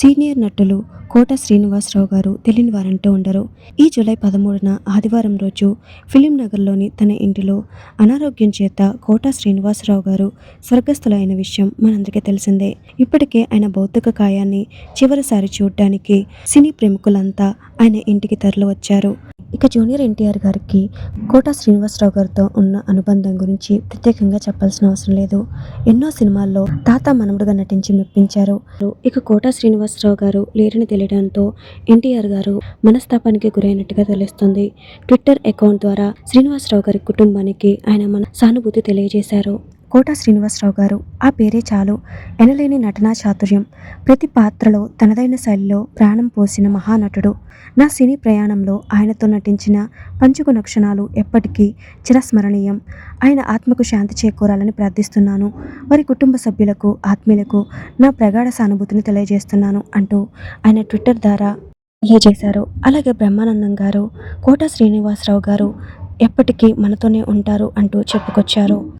Senior నటులు కోట శ్రీనివాసరావు గారు తెలియని వారంటూ ఉండరు. ఈ జూలై పదమూడున ఆదివారం రోజు ఫిలిం నగర్లోని తన ఇంటిలో అనారోగ్యం చేత కోట శ్రీనివాసరావు గారు స్వర్గస్థులైన విషయం మనందరికీ తెలిసిందే. ఇప్పటికే ఆయన భౌతిక కాయాన్ని చివరిసారి చూడడానికి సినీ ప్రముఖులంతా ఆయన ఇంటికి తరలి వచ్చారు ఇక జూనియర్ ఎన్టీఆర్ గారికి కోటా శ్రీనివాసరావు గారితో ఉన్న అనుబంధం గురించి ప్రత్యేకంగా చెప్పాల్సిన అవసరం లేదు. ఎన్నో సినిమాల్లో తాత మనముడుగా నటించి మెప్పించారు. ఇక కోటా శ్రీనివాసరావు గారు లేరని తెలియడంతో ఎన్టీఆర్ గారు మనస్తాపానికి గురైనట్టుగా తెలుస్తుంది. ట్విట్టర్ అకౌంట్ ద్వారా శ్రీనివాసరావు గారి కుటుంబానికి ఆయన మన సానుభూతి తెలియజేశారు. కోట శ్రీనివాసరావు గారు. ఆ పేరే చాలు. ఎనలేని నటనా చాతుర్యం. ప్రతి పాత్రలో తనదైన శైలిలో ప్రాణం పోసిన మహానటుడు. నా సినీ ప్రయాణంలో ఆయనతో నటించిన పంచుకున్న క్షణాలు ఎప్పటికీ చిరస్మరణీయం. ఆయన ఆత్మకు శాంతి చేకూరాలని ప్రార్థిస్తున్నాను. వారి కుటుంబ సభ్యులకు ఆత్మీయులకు నా ప్రగాఢ సానుభూతిని తెలియజేస్తున్నాను అంటూ ఆయన ట్విట్టర్ ద్వారా తెలియజేశారు. అలాగే బ్రహ్మానందం గారు కోట శ్రీనివాసరావు గారు ఎప్పటికీ మనతోనే ఉంటారు అంటూ చెప్పుకొచ్చారు.